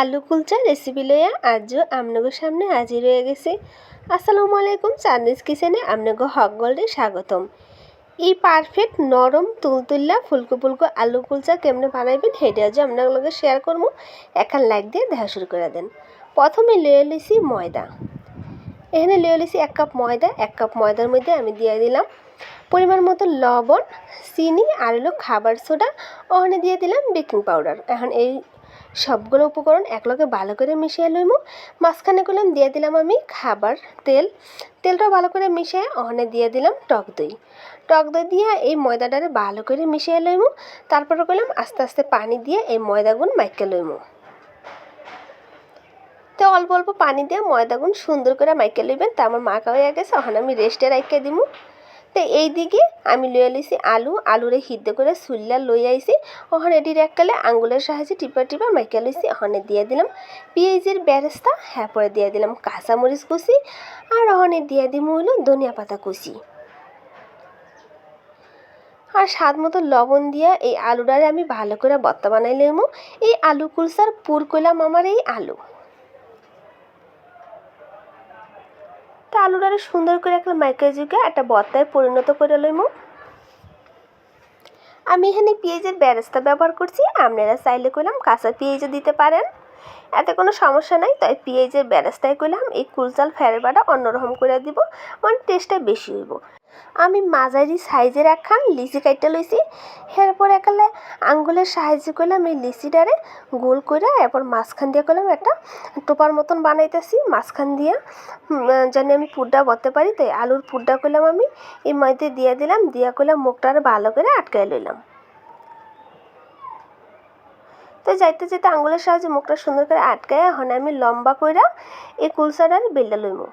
আলু কুলচা রেসিপি লইয়া আজও আমনগর সামনে হাজির হয়ে গেছে। আসসালামু আলাইকুম চান্দিস কিচেনে আমনগো হক গোল্ডে স্বাগতম। এই পারফেক্ট নরম তুলতুল্লা ফুলকো ফুলকো আলু কুলচা কেমনে বানাইবেন সেটা আজ আপনার লগে শেয়ার করব। এখন লাইক দিয়ে দেখা শুরু করে দেন। প্রথমে লয়ে লিছি ময়দা। এখানে লয়ে লিছি এক কাপ ময়দা, এক কাপ ময়দার মধ্যে আমি দিয়ে দিলাম পরিমাণ মতো লবণ, চিনি আর হলো খাবার সোডা। ওখানে দিয়ে দিলাম বেকিং পাউডার এখন এই সবগুলো উপকরণ একলগে ভালো করে মিশিয়ে লইমু। মাঝখানে করলাম দিয়ে দিলাম আমি খাবার, তেল। তেলটা ভালো করে মিশিয়ে ওখানে দিয়ে দিলাম টক দই। টক দই দিয়ে এই ময়দাটারে ভালো করে মিশিয়ে লইমু। তারপরে করলাম আস্তে আস্তে পানি দিয়ে এই ময়দাগুন মাইকে লইমু। তো অল্প অল্প পানি দিয়ে ময়দাগুন সুন্দর করে মাইকে লইবেন। তা আমার মাখা হয়ে গেছে, ওখানে আমি রেস্টে রাখতে দিমু। তো এই দিকে আমি লইয়া লইছি আলু। আলুরে সিদ্ধ করে সুল্লা লই আইছি। ওখানে এটির এককালে আঙ্গুলের সাহায্যে টিপা টিপা মাইকা লইছি। ওখানে দিয়ে দিলাম। পেঁয়াজের বেরেস্তা হ্যাঁ পরে দিয়ে দিলাম কাঁচামরিচ কুচি। আর ওখানে দিয়ে দিব হইল ধনিয়া পাতা কুচি। আর স্বাদ মতো লবণ দিয়া এই আলুটারে আমি ভালো করে বত্তা বানাই লইমু। এই আলু কুলসার পুর কইলাম আমার এই আলু। তো আলুটারে সুন্দর করে একটা মাইক্রোজুকে একটা বত্তায় পরিণত করে লইমু। আমি এখানে পেঁয়াজের ব্যারেস্তা ব্যবহার করছি, আপনারা চাইলে করলাম কাঁচা পেঁয়াজও দিতে পারেন। এতে কোনো সমস্যা নাই। তাই পেঁয়াজের বেরেস্তায় করলাম এই কুলচাল ফেরেবাটা অন্যরকম করে দিব মানে টেস্টটা বেশি হইব। আমি মাঝারি সাইজের একখান লিচি কাইটা লইছি, এরপর একালে আঙ্গুলের সাহায্যে করলাম এই লিচিটারে গোল করে এরপর মাঝখান দিয়ে করলাম একটা টোপার মতন বানাইতেছি, মাঝখান দিয়ে জানি আমি পুরটা বলতে পারি, তাই আলুর পুরটা করলাম আমি, এই মধ্যে দিয়ে দিলাম, দিয়া করলাম মুখটারে ভালো করে আটকাই লইলাম। তো যাইতে যাইতে আঙুলের সাহায্যে মুখটা সুন্দর করে আটকায় এখন আমি লম্বা কইরা এই কুলসাটারে বেলটা লইমু।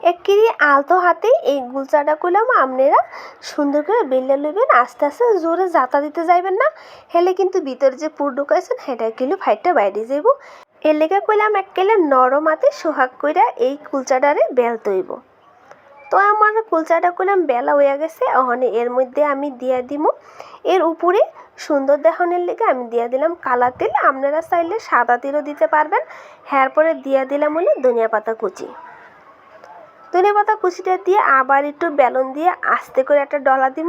একিরি আলতো হাতে এই গুলচাটা করলাম আপনারা সুন্দর করে বেলে লইবেন, আস্তে আস্তে জোরে জাতা দিতে যাইবেন না, হেলে কিন্তু ভিতরে যে পুর ঢুকাইছেন, সেটা কিন্তু ফাইটটা বাইরে যাইব। এর লেগে কইলাম একেলে নরম হাতে সোহাগ কইরা এই কুলচাটারে বেল তৈব। তো আমার কুলচাটা করলাম বেলা হয়ে গেছে ওখানে এর মধ্যে আমি দিয়া দিব এর উপরে সুন্দর দেখানোর লেগে আমি দিয়া দিলাম কালা তেল। আপনারা চাইলে সাদা তেলও দিতে পারবেন। হ্যার পরে দিয়া দিলাম হলে ধনিয়া পাতা কুচি। ধনে পাতা কুচিটা দিয়ে আবার একটু বেলুন দিয়ে আস্তে করে একটা ডলা দিব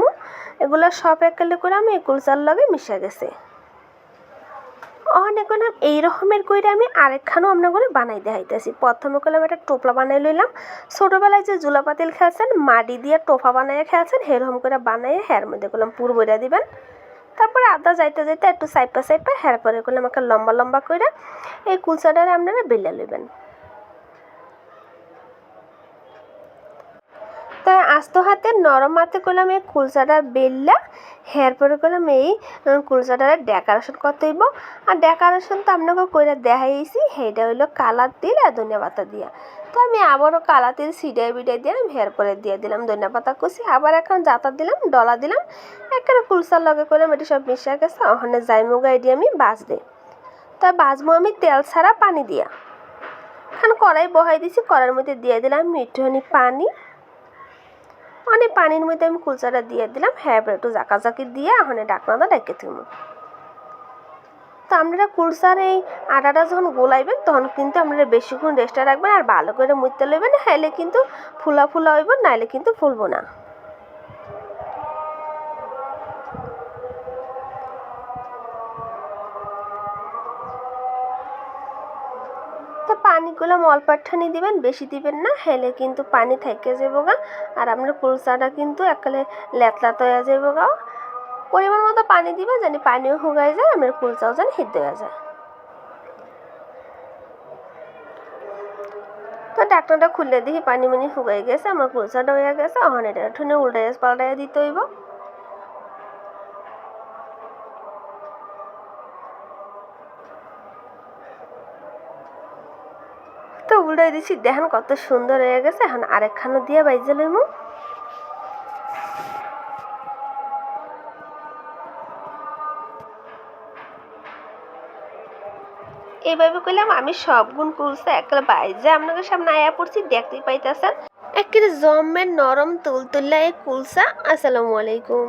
এগুলো সব একালে করে আমি কুলচার লগে মিশে গেছে। অনেক এখন এই রকমের কইরা আমি আরেকখানও আপনার করে বানাই দেখাইতেছি। প্রথমে করলাম একটা টোপলা বানাই লইলাম। ছোটোবেলায় যে জুলা পাতিল খেয়েছেন মাটি দিয়ে টোফা বানাইয়া খেয়েছেন সেরকম করে বানাইয়া হের মধ্যে করলাম পুর বইরা দিবেন। তারপরে আদা যাইতে যাইতে একটু সাইপা সাইপা হের পরে করলাম একটা লম্বা লম্বা করে এই কুলচাটারে আপনারা বেলে লইবেন। তাই আস্ত হাতে নরম হাতে করলাম এই কুলচাটা বেললা হেয়ার পরে করলাম এই কুলচাটার ডেকোরেশন করতে হইব। আর ডেকোরেশন তো আপনাকে করে দেখাইছি, সেইটা হইল কালার তিল আর ধনিয়া পাতা দিয়া। তো আমি আবারও কালা তিল সিডাই বিডাই দিলাম হেয়ার পরে দিয়ে দিলাম ধনিয়া পাতা কুচি। আবার এখন জাতা দিলাম, ডলা দিলাম, একেবারে কুলচার লগে করলাম এটি সব মিশে গেছে, ওখানে জাইমু গাই দিয়ে আমি বাজ দিই তা বাজমু আমি তেল ছাড়া পানি দিয়া। এখন কড়াই বহাই দিছি, কড়াইয়ের মধ্যে দিয়ে দিলাম মিঠুনি পানি। অনেক পানির মধ্যে আমি কুলচাটা দিয়ে দিলাম। হ্যাঁ একটু জাকাজাকি দিয়ে ওখানে ডাকনাটা ডেকে থুমু তো আপনারা কুলসার এই আটাটা যখন গোলাইবেন, তখন কিন্তু আপনারা বেশিক্ষণ রেস্টে রাখবেন আর ভালো করে মুইতে লইবেন হাইলে কিন্তু ফুলা ফুলা হইব, নাইলে কিন্তু ফুলবো না। পানিগুলো একটুখানি দিবেন, বেশি দিবেন না, হেলে কিন্তু পানি থেকে যাব গা। আর আপনার কুলচাটা কিন্তু একালে লেতলাত হয়ে যাব গা। পরিমাণ মতো পানি দিবেন, জানি পানিও শুকাই যায়, আপনার কুলচাও যেন সিদ্ধ হয়ে যায়। তো ডাক্তারটা খুললে দেখি পানি মানি শুকাই গেছে, আমার কুলচাটা হয়ে গেছে এখন এটা উল্টাই পাল্টাই দিতে হইব। উল্টাই দিছি, দেখেন কত সুন্দর হয়ে গেছে। এখন আরেকখানো দিয়ে বাইজে লইমু। এইভাবে কইলাম আমি সব গুণ কুলসে একটা বাইজে আপনাদের সামনে আয়া পড়ছি, দেখতেই পাইতেছেন। একেবারে জমের নরম তুলতুল্লা এই কুলসা আসসালামু আলাইকুম।